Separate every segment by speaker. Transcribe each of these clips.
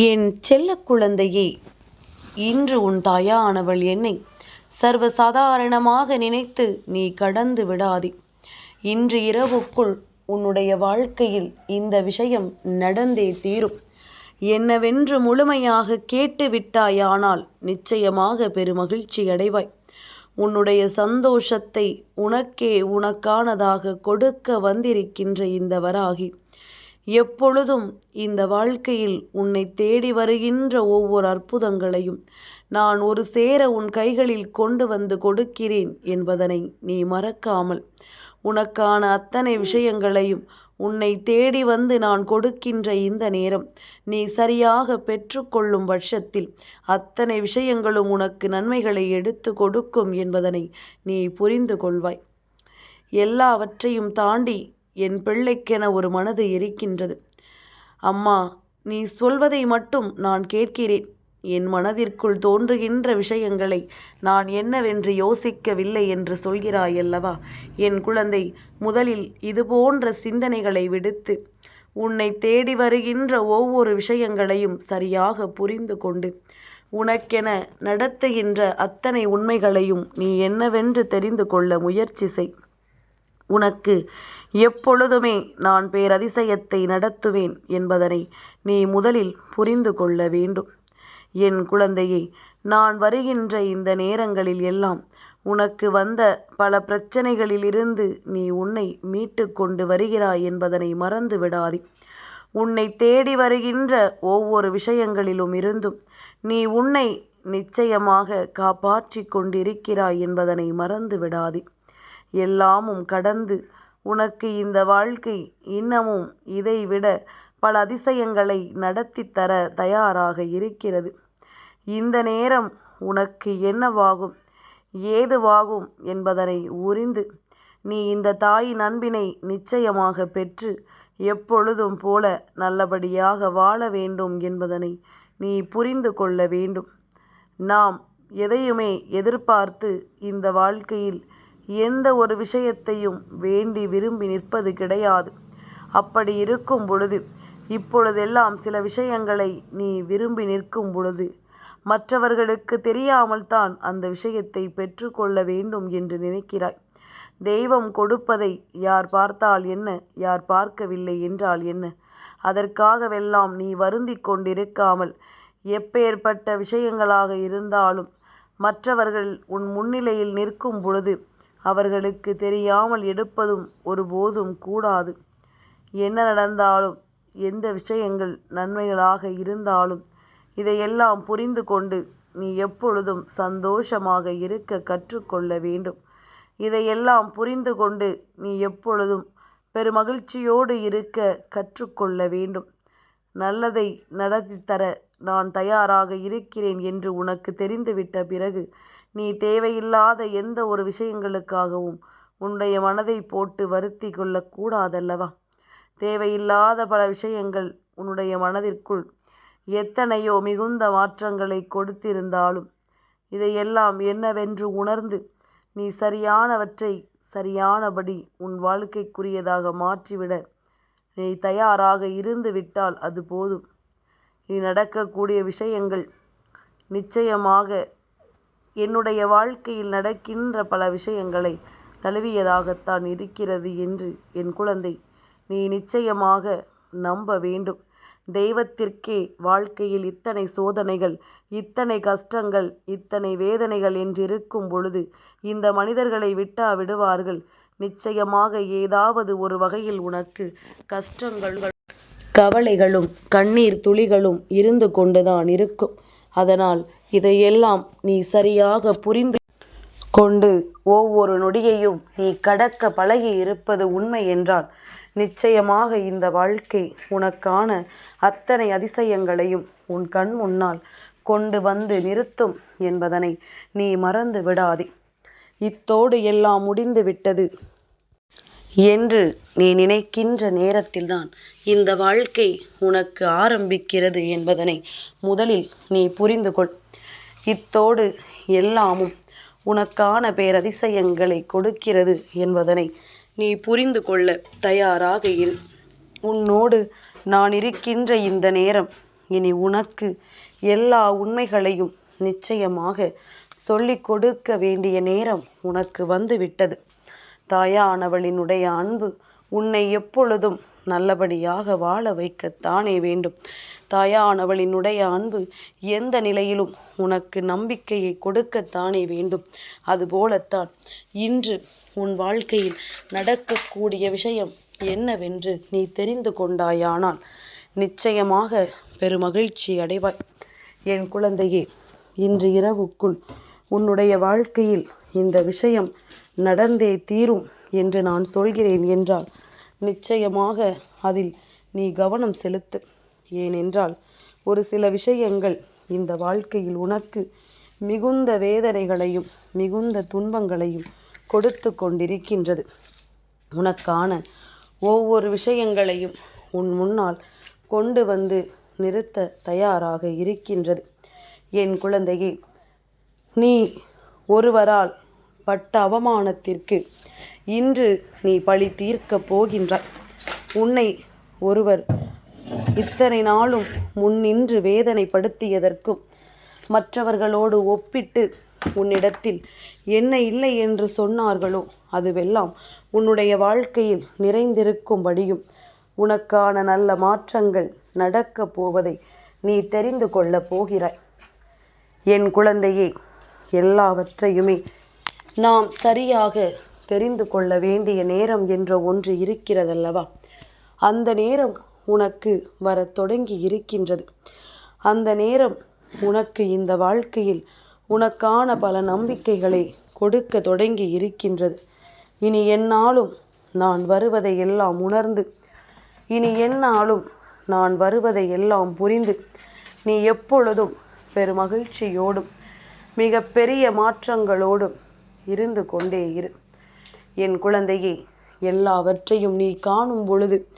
Speaker 1: என் செல்ல குழந்தையே இன்று உன் தாயானவள் என்னை சர்வசாதாரணமாக நினைத்து நீ கடந்து விடாதே. இன்று இரவுக்குள் உன்னுடைய வாழ்க்கையில் இந்த விஷயம் நடந்தே தீரும். என்னவென்று முழுமையாக கேட்டு விட்டாயானால் நிச்சயமாக பெருமகிழ்ச்சி அடைவாய். உன்னுடைய சந்தோஷத்தை உனக்கே உனக்கானதாக கொடுக்க வந்திருக்கின்ற இந்த வராகி எப்பொழுதும் இந்த வாழ்க்கையில் உன்னை தேடி வருகின்ற ஒவ்வொரு அற்புதங்களையும் நான் ஒரு சேர உன் கைகளில் கொண்டு வந்து கொடுக்கிறேன் என்பதனை நீ மறக்காமல் உனக்கான அத்தனை விஷயங்களையும் உன்னை தேடி வந்து நான் கொடுக்கின்ற இந்த நேரம் நீ சரியாக பெற்றுக்கொள்ளும் பட்சத்தில் அத்தனை விஷயங்களும் உனக்கு நன்மைகளை எடுத்து கொடுக்கும் என்பதனை நீ புரிந்து கொள்வாய். எல்லாவற்றையும் தாண்டி என் பிள்ளைக்கென ஒரு மனது எரிக்கின்றது. அம்மா நீ சொல்வதை மட்டும் நான் கேட்கிறேன். என் மனதிற்குள் தோன்றுகின்ற விஷயங்களை நான் என்னவென்று யோசிக்கவில்லை என்று சொல்கிறாயல்லவா? என் குழந்தை முதலில் இது போன்ற சிந்தனைகளை விடுத்து உன்னை தேடி வருகின்ற ஒவ்வொரு விஷயங்களையும் சரியாக புரிந்து கொண்டு உனக்கென நடத்துகின்ற அத்தனை உண்மைகளையும் நீ என்னவென்று தெரிந்து கொள்ள முயற்சி செய். உனக்கு எப்பொழுதுமே நான் பேரதிசயத்தை நடத்துவேன் என்பதனை நீ முதலில் புரிந்து கொள்ள வேண்டும். என் குழந்தையே நான் வருகின்ற இந்த நேரங்களில் எல்லாம் உனக்கு வந்த பல பிரச்சனைகளிலிருந்து நீ உன்னை மீட்டு கொண்டு வருகிறாய் என்பதனை மறந்து விடாதே. உன்னை தேடி வருகின்ற ஒவ்வொரு விஷயங்களிலும் இருந்தும் நீ உன்னை நிச்சயமாக காப்பாற்றி கொண்டிருக்கிறாய் என்பதனை மறந்து விடாதே. எல்லாமும் கடந்து உனக்கு இந்த வாழ்க்கை இன்னமும் இதைவிட பல அதிசயங்களை நடத்தி தர தயாராக இருக்கிறது. இந்த நேரம் உனக்கு என்னவாகும்? ஏதுவாகும் என்பதனை உறிந்து நீ இந்த தாயின் அன்பினை நிச்சயமாக பெற்று எப்பொழுதும் போல நல்லபடியாக வாழ வேண்டும் என்பதனை நீ புரிந்து கொள்ள வேண்டும். நாம் எதையுமே எதிர்பார்த்து இந்த வாழ்க்கையில் எந்த ஒரு விஷயத்தையும் வேண்டி விரும்பி நிற்பது கிடையாது. அப்படி இருக்கும் பொழுது இப்பொழுதெல்லாம் சில விஷயங்களை நீ விரும்பி நிற்கும் பொழுது மற்றவர்களுக்கு தெரியாமல் தான் அந்த விஷயத்தை பெற்றுக்கொள்ள வேண்டும் என்று நினைக்கிறாய். தெய்வம் கொடுப்பதை யார் பார்த்தால் என்ன யார் பார்க்கவில்லை என்றால் என்ன? அதற்காகவெல்லாம் நீ வருந்தி கொண்டிருக்காமல் எப்பேற்பட்ட விஷயங்களாக இருந்தாலும் மற்றவர்கள் உன் முன்னிலையில் நிற்கும் பொழுது அவர்களுக்கு தெரியாமல் எடுப்பதும் ஒருபோதும் கூடாது. என்ன நடந்தாலும் எந்த விஷயங்கள் நன்மைகளாக இருந்தாலும் இதையெல்லாம் புரிந்து கொண்டு நீ எப்பொழுதும் சந்தோஷமாக இருக்க கற்றுக்கொள்ள வேண்டும். இதையெல்லாம் புரிந்து கொண்டு நீ எப்பொழுதும் பெருமகிழ்ச்சியோடு இருக்க கற்றுக்கொள்ள வேண்டும். நல்லதை நடத்தி தர நான் தயாராக இருக்கிறேன் என்று உனக்கு தெரிந்துவிட்ட பிறகு நீ தேவையில்லாத எந்த ஒரு விஷயங்களுக்காகவும் உன்னுடைய மனதை போட்டு வருத்தி கொள்ளக்கூடாதல்லவா தேவையில்லாத பல விஷயங்கள் உன்னுடைய மனதிற்குள் எத்தனையோ மிகுந்த மாற்றங்களை கொடுத்திருந்தாலும் இதையெல்லாம் என்னவென்று உணர்ந்து நீ சரியானவற்றை சரியானபடி உன் வாழ்க்கைக்குரியதாக மாற்றிவிட நீ தயாராக இருந்து விட்டால் அது போதும். நீ நடக்கக்கூடிய விஷயங்கள் நிச்சயமாக என்னுடைய வாழ்க்கையில் நடக்கின்ற பல விஷயங்களை தழுவியதாகத்தான் இருக்கிறது என்று என் குழந்தை. நீ நிச்சயமாக நம்ப வேண்டும். தெய்வத்திற்கே வாழ்க்கையில் இத்தனை சோதனைகள் இத்தனை கஷ்டங்கள் இத்தனை வேதனைகள் என்றிருக்கும் பொழுது இந்த மனிதர்களை விட்டா விடுவார்கள். நிச்சயமாக ஏதாவது ஒரு வகையில் உனக்கு கஷ்டங்கள் கவலைகளும் கண்ணீர் துளிகளும் இருந்து கொண்டுதான் இருக்கும். அதனால் இதையெல்லாம் நீ சரியாக புரிந்து கொண்டு ஒவ்வொரு நொடியையும் நீ கடக்க பழகி இருப்பது உண்மை என்றால் நிச்சயமாக இந்த வாழ்க்கை உனக்கான அத்தனை அதிசயங்களையும் உன் கண் முன்னால் கொண்டு வந்து நிறுத்தும் என்பதனை நீ மறந்து விடாதே. இத்தோடு எல்லாம் முடிந்து விட்டது என்று நீ நினைக்கின்ற நேரத்தில்தான் இந்த வாழ்க்கை உனக்கு ஆரம்பிக்கிறது என்பதனை முதலில் நீ புரிந்து கொள். இத்தோடு எல்லாமும் உனக்கான பேரதிசயங்களை கொடுக்கிறது என்பதனை நீ புரிந்து கொள்ள தயாராக இரு. உன்னோடு நான் இருக்கின்ற இந்த நேரம் இனி உனக்கு எல்லா உண்மைகளையும் நிச்சயமாக சொல்லிக் கொடுக்க வேண்டிய நேரம் உனக்கு வந்துவிட்டது. தாயானவளினுடைய அன்பு உன்னை எப்பொழுதும் நல்லபடியாக வாழ வைக்கத்தானே வேண்டும். தாயானவளினுடைய அன்பு எந்த நிலையிலும் உனக்கு நம்பிக்கையை கொடுக்கத்தானே வேண்டும். அதுபோலத்தான் இன்று உன் வாழ்க்கையில் நடக்கக்கூடிய விஷயம் என்னவென்று நீ தெரிந்து கொண்டாயானால் நிச்சயமாக பெருமகிழ்ச்சி அடைவாய். என் குழந்தையே இன்று இரவுக்குள் உன்னுடைய வாழ்க்கையில் இந்த விஷயம் நடந்தே தீரும் என்று நான் சொல்கிறேன் என்றால் நிச்சயமாக அதில் நீ கவனம் செலுத்து. ஏனென்றால் ஒரு சில விஷயங்கள் இந்த வாழ்க்கையில் உனக்கு மிகுந்த வேதனைகளையும் மிகுந்த துன்பங்களையும் கொடுத்து கொண்டிருக்கின்றது. உனக்கான ஒவ்வொரு விஷயங்களையும் உன் முன்னால் கொண்டு வந்து நிறுத்த தயாராக இருக்கின்றது. என் குழந்தையே நீ ஒருவரால் பட்ட அவமானத்திற்கு இன்று நீ பழி தீர்க்கப் போகின்றாய். உன்னை ஒருவர் இத்தனை நாளும் முன்னின்று வேதனைப்படுத்தியதற்கும் மற்றவர்களோடு ஒப்பிட்டு உன்னிடத்தில் என்ன இல்லை என்று சொன்னார்களோ அதுவெல்லாம் உன்னுடைய வாழ்க்கையில் நிறைந்திருக்கும்படியும் உனக்கான நல்ல மாற்றங்கள் நடக்கப் போவதை நீ தெரிந்து கொள்ளப் போகிறாய். என் குழந்தையே எல்லாவற்றையுமே நாம் சரியாக தெரிந்து கொள்ள வேண்டிய நேரம் என்ற ஒன்று இருக்கிறதல்லவா? அந்த நேரம் உனக்கு வரத் தொடங்கி இருக்கின்றது. அந்த நேரம் உனக்கு இந்த வாழ்க்கையில் உனக்கான பல நம்பிக்கைகளை கொடுக்க தொடங்கி இருக்கின்றது. இனி என்னாலும் நான் வருவதை எல்லாம் உணர்ந்து இனி என்னாலும் நான் வருவதை எல்லாம் புரிந்து நீ எப்பொழுதும் பெருமகிழ்ச்சியோடும் மிக பெரிய மாற்றங்களோடும் இருந்து கொண்டே இரு. என் குழந்தையே எல்லாவற்றையும் நீ காணும் பொழுது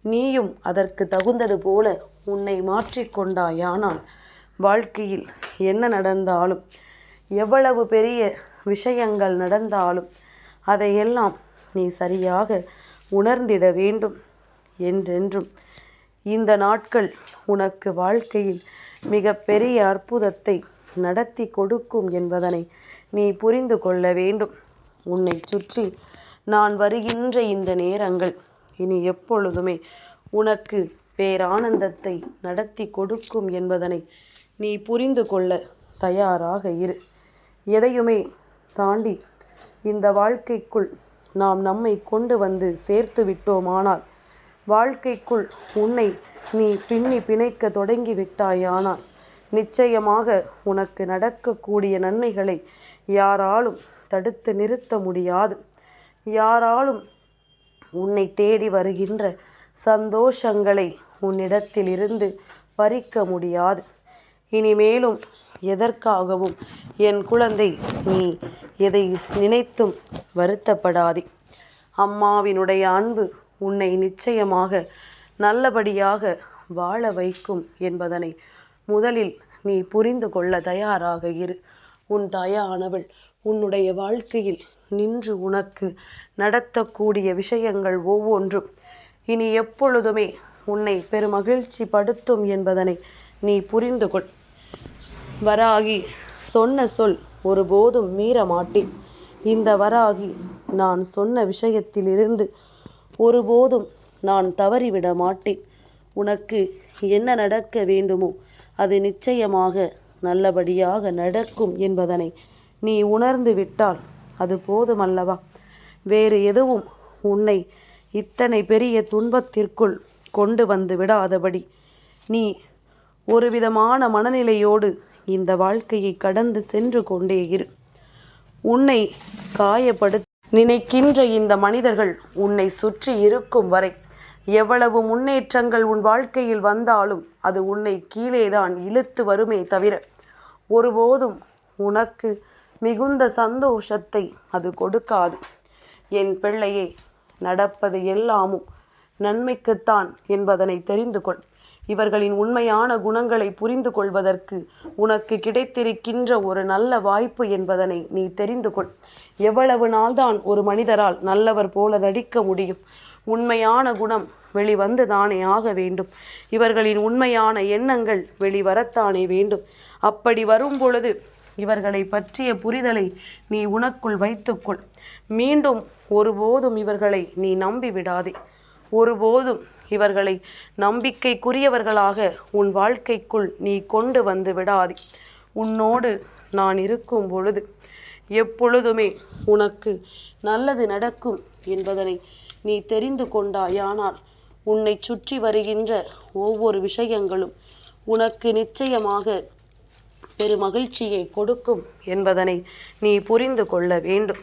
Speaker 1: நீயும் அதற்கு தகுந்தது போல உன்னை மாற்றிக்கொண்டாயானால் வாழ்க்கையில் என்ன நடந்தாலும் எவ்வளவு பெரிய விஷயங்கள் நடந்தாலும் அதையெல்லாம் நீ சரியாக உணர்ந்திட வேண்டும் என்றென்றும். இந்த நாட்கள் உனக்கு வாழ்க்கையில் மிக பெரிய அற்புதத்தை நடத்தி கொடுக்கும் என்பதனை நீ புரிந்து கொள்ள வேண்டும். உன்னை சுற்றி நான் வருகின்ற இந்த நேரங்கள் இனி எப்பொழுதுமே உனக்கு பேரானந்தத்தை நடத்தி கொடுக்கும் என்பதனை நீ புரிந்து கொள்ள தயாராக இரு. எதையுமே தாண்டி இந்த வாழ்க்கைக்குள் நாம் நம்மை கொண்டு வந்து சேர்த்து விட்டோமானால் வாழ்க்கைக்குள் உன்னை நீ பின்னி பிணைக்க தொடங்கி விட்டாயானால் நிச்சயமாக உனக்கு நடக்கக்கூடிய நன்மைகளை யாராலும் தடுத்து நிறுத்த முடியாது. யாராலும் உன்னை தேடி வருகின்ற சந்தோஷங்களை உன்னிடத்தில் இருந்து பறிக்க முடியாது. இனிமேலும் எதற்காகவும் என் குழந்தை நீ எதை நினைத்தும் வருத்தப்படாதே. அம்மாவினுடைய அன்பு உன்னை நிச்சயமாக நல்லபடியாக வாழ வைக்கும் என்பதனை முதலில் நீ புரிந்து கொள்ள தயாராக இரு. உன் தாயானவள் உன்னுடைய வாழ்க்கையில் நின்று உனக்கு நடத்தக்கூடிய விஷயங்கள் ஒவ்வொன்றும். இனி எப்பொழுதுமே உன்னை பெருமகிழ்ச்சி படுத்தும் என்பதனை நீ புரிந்து கொள். வராகி சொன்ன சொல் ஒருபோதும் மீற மாட்டேன். இந்த வராகி நான் சொன்ன விஷயத்திலிருந்து ஒருபோதும் நான் தவறிவிட மாட்டேன். உனக்கு என்ன நடக்க வேண்டுமோ அது நிச்சயமாக நல்லபடியாக நடக்கும் என்பதனை நீ உணர்ந்து விட்டால் அது போதுமல்லவா. வேறு எதுவும் உன்னை இத்தனை பெரிய துன்பத்திற்குள் கொண்டு வந்து விடாதபடி. நீ ஒரு விதமான மனநிலையோடு இந்த வாழ்க்கையை கடந்து சென்று கொண்டே இரு. உன்னை காயப்படுத்த நினைக்கின்ற இந்த மனிதர்கள் உன்னை சுற்றி இருக்கும் வரை எவ்வளவு முன்னேற்றங்கள் உன் வாழ்க்கையில் வந்தாலும் அது உன்னை கீழேதான் இழுத்து வருமே தவிர ஒருபோதும் உனக்கு மிகுந்த சந்தோஷத்தை அது கொடுக்காது. என் பிள்ளையே நடப்பது எல்லாமும் நன்மைக்குத்தான் என்பதனை தெரிந்து கொள். இவர்களின் உண்மையான குணங்களை புரிந்து கொள்வதற்கு உனக்கு கிடைத்திருக்கின்ற ஒரு நல்ல வாய்ப்பு என்பதனை நீ தெரிந்து கொள். எவ்வளவு நாள்தான் ஒரு மனிதரால் நல்லவர் போல நடிக்க முடியும். உண்மையான குணம் வெளிவந்து தானே ஆக வேண்டும். இவர்களின் உண்மையான எண்ணங்கள் வெளிவரத்தானே வேண்டும். அப்படி வரும் பொழுது இவர்களை பற்றிய புரிதலை நீ உனக்குள் வைத்துக்கொள். மீண்டும் ஒருபோதும் இவர்களை நீ நம்பி விடாதே ஒருபோதும் இவர்களை நம்பிக்கைக்குரியவர்களாக உன் வாழ்க்கைக்குள் நீ கொண்டு வந்து விடாதே. உன்னோடு நான் இருக்கும் பொழுது எப்பொழுதுமே உனக்கு நல்லது நடக்கும் என்பதனை நீ தெரிந்து கொண்டாயானால் உன்னை சுற்றி வருகின்ற ஒவ்வொரு விஷயங்களும் உனக்கு நிச்சயமாக பெருமகிழ்ச்சியை கொடுக்கும் என்பதனை நீ புரிந்து கொள்ள வேண்டும்.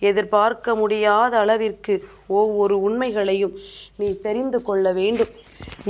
Speaker 1: எதிர்பார்க்க முடியாத அளவிற்கு ஒவ்வொரு உண்மைகளையும் நீ தெரிந்து கொள்ள வேண்டும்.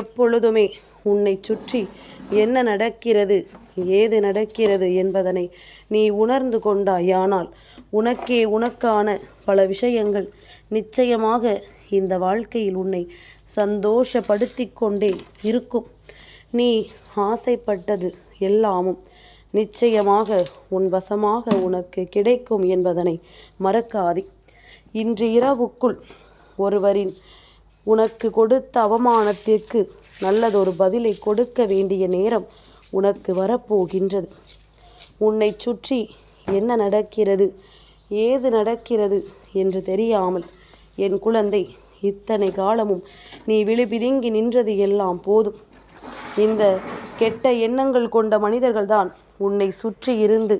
Speaker 1: எப்பொழுதுமே உன்னை சுற்றி என்ன நடக்கிறது ஏது நடக்கிறது என்பதனை நீ உணர்ந்து கொண்டாயானால் உனக்கே உனக்கான பல விஷயங்கள் நிச்சயமாக இந்த வாழ்க்கையில் உன்னை சந்தோஷப்படுத்தி கொண்டே இருக்கும். நீ ஆசைப்பட்டது எல்லாமும் நிச்சயமாக உன் வசமாக உனக்கு கிடைக்கும் என்பதனை மறக்காதே. இன்று இரவுக்குள் ஒருவரின் உனக்கு கொடுத்த அவமானத்திற்கு நல்லதொரு பதிலை கொடுக்க வேண்டிய நேரம் உனக்கு வரப்போகின்றது. உன்னை சுற்றி என்ன நடக்கிறது? ஏது நடக்கிறது என்று தெரியாமல் என் குழந்தை இத்தனை காலமும் நீ விழுபிதுங்கி நின்றது எல்லாம் போதும். இந்த கெட்ட எண்ணங்கள் கொண்ட மனிதர்கள்தான் உன்னை சுற்றி இருந்து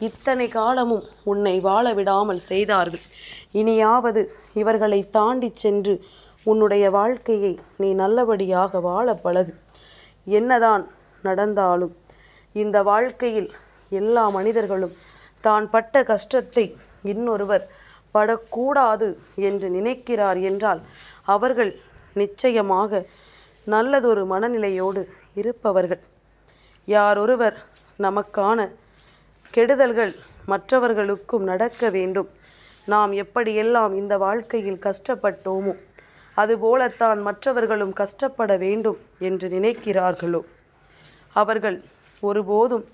Speaker 1: இத்தனை காலமும் உன்னை வாழ விடாமல் செய்தார்கள். இனியாவது இவர்களை தாண்டி சென்று உன்னுடைய வாழ்க்கையை நீ நல்லபடியாக வாழ பழகு. என்னதான் நடந்தாலும் இந்த வாழ்க்கையில் எல்லா மனிதர்களும் தான் பட்ட கஷ்டத்தை இன்னொருவர் படக்கூடாது என்று நினைக்கிறார் என்றால் அவர்கள் நிச்சயமாக நல்லதொரு மனநிலையோடு இருப்பவர்கள். யாரொருவர் நமக்கான கெடுதல்கள் மற்றவர்களுக்கும் நடக்க வேண்டும். நாம் எப்படியெல்லாம் இந்த வாழ்க்கையில் கஷ்டப்பட்டோமோ அதுபோலத்தான் மற்றவர்களும் கஷ்டப்பட வேண்டும் என்று நினைக்கிறார்களோ? அவர்கள் ஒருபோதும்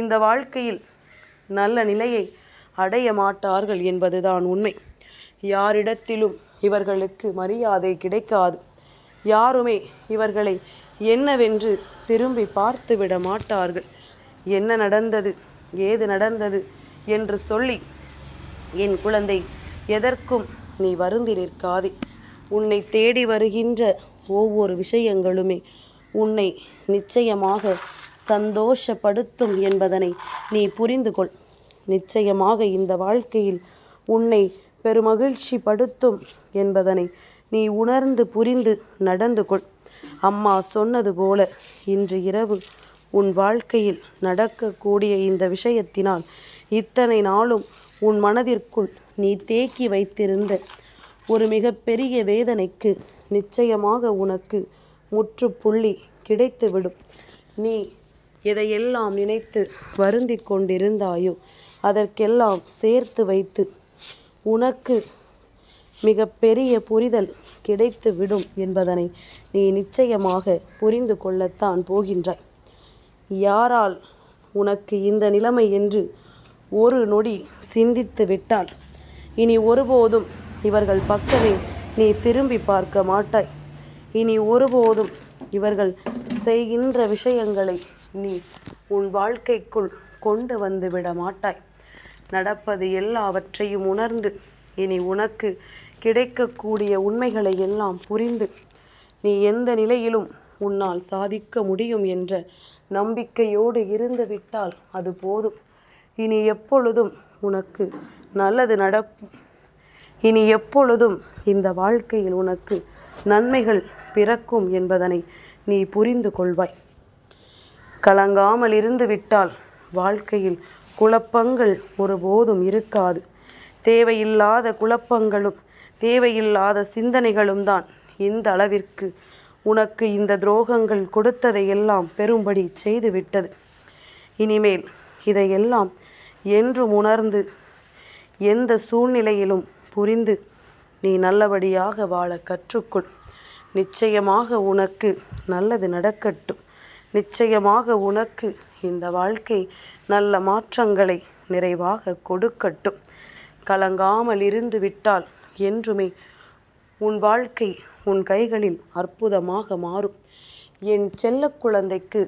Speaker 1: இந்த வாழ்க்கையில் நல்ல நிலையை அடைய மாட்டார்கள் என்பதுதான் உண்மை. யாரிடத்திலும் இவர்களுக்கு மரியாதை கிடைக்காது. யாருமே இவர்களை என்னவென்று திரும்பி பார்த்துவிட மாட்டார்கள். என்ன நடந்தது? ஏது நடந்தது? என்று சொல்லி என் குழந்தை எதற்கும் நீ வருந்தி நிற்காதே. உன்னை தேடி வருகின்ற ஒவ்வொரு விஷயங்களுமே உன்னை நிச்சயமாக சந்தோஷப்படுத்தும் என்பதனை நீ புரிந்து கொள் நிச்சயமாக இந்த வாழ்க்கையில் உன்னை பெருமகிழ்ச்சி படுத்தும் என்பதனை நீ உணர்ந்து புரிந்து நடந்து கொள். அம்மா சொன்னது போல இன்று இரவு உன் வாழ்க்கையில் நடக்கக்கூடிய இந்த விஷயத்தினால் இத்தனை நாளும் உன் மனதிற்குள் நீ தேக்கி வைத்திருந்த ஒரு மிகப்பெரிய வேதனைக்கு நிச்சயமாக உனக்கு முற்றுப்புள்ளி கிடைத்துவிடும். நீ எதையெல்லாம் நினைத்து வருந்தி கொண்டிருந்தாயோ அதற்கெல்லாம் சேர்த்து வைத்து உனக்கு மிக பெரிய புரிதல் கிடைத்து விடும் என்பதனை நீ நிச்சயமாக புரிந்து கொள்ளத்தான் போகின்றாய். யாரால் உனக்கு இந்த நிலைமை என்று ஒரு நொடி சிந்தித்து விட்டால் இனி ஒருபோதும் இவர்கள் பக்கமே நீ திரும்பி பார்க்க மாட்டாய். இனி ஒருபோதும் இவர்கள் செய்கின்ற விஷயங்களை நீ உன் வாழ்க்கைக்குள் கொண்டு வந்து விட மாட்டாய். நடப்பது எல்லாவற்றையும் உணர்ந்து இனி உனக்கு கிடைக்கக்கூடிய உண்மைகளை எல்லாம் புரிந்து நீ எந்த நிலையிலும் உன்னால் சாதிக்க முடியும் என்ற நம்பிக்கையோடு இருந்து விட்டால் அது போதும். இனி எப்பொழுதும் உனக்கு நல்லது நடக்கும் இனி எப்பொழுதும் இந்த வாழ்க்கையில் உனக்கு நன்மைகள் பிறக்கும் என்பதனை நீ புரிந்து கொள்வாய். கலங்காமல் இருந்து விட்டால் வாழ்க்கையில் குழப்பங்கள் ஒருபோதும் இருக்காது. தேவையில்லாத குழப்பங்களும் தேவையில்லாத சிந்தனைகளும் தான் இந்த அளவிற்கு. உனக்கு இந்த துரோகங்கள் கொடுத்ததையெல்லாம் பெரும்படி செய்துவிட்டது. இனிமேல் இதையெல்லாம் என்றும் உணர்ந்து எந்த சூழ்நிலையிலும் புரிந்து நீ நல்லபடியாக வாழ கற்றுக்கொள். நிச்சயமாக உனக்கு நல்லது நடக்கட்டும். நிச்சயமாக உனக்கு இந்த வாழ்க்கை நல்ல மாற்றங்களை நிறைவாக கொடுக்கட்டும். கலங்காமல் இருந்து விட்டால் என்றுமே உன் வாழ்க்கை உன் கைகளில் அற்புதமாக மாறும். என் செல்ல குழந்தைக்கு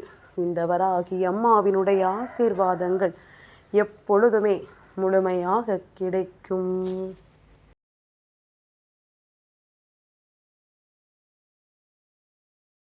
Speaker 1: இந்த வராகி அம்மாவினுடைய ஆசீர்வாதங்கள் எப்பொழுதுமே முழுமையாக கிடைக்கும்.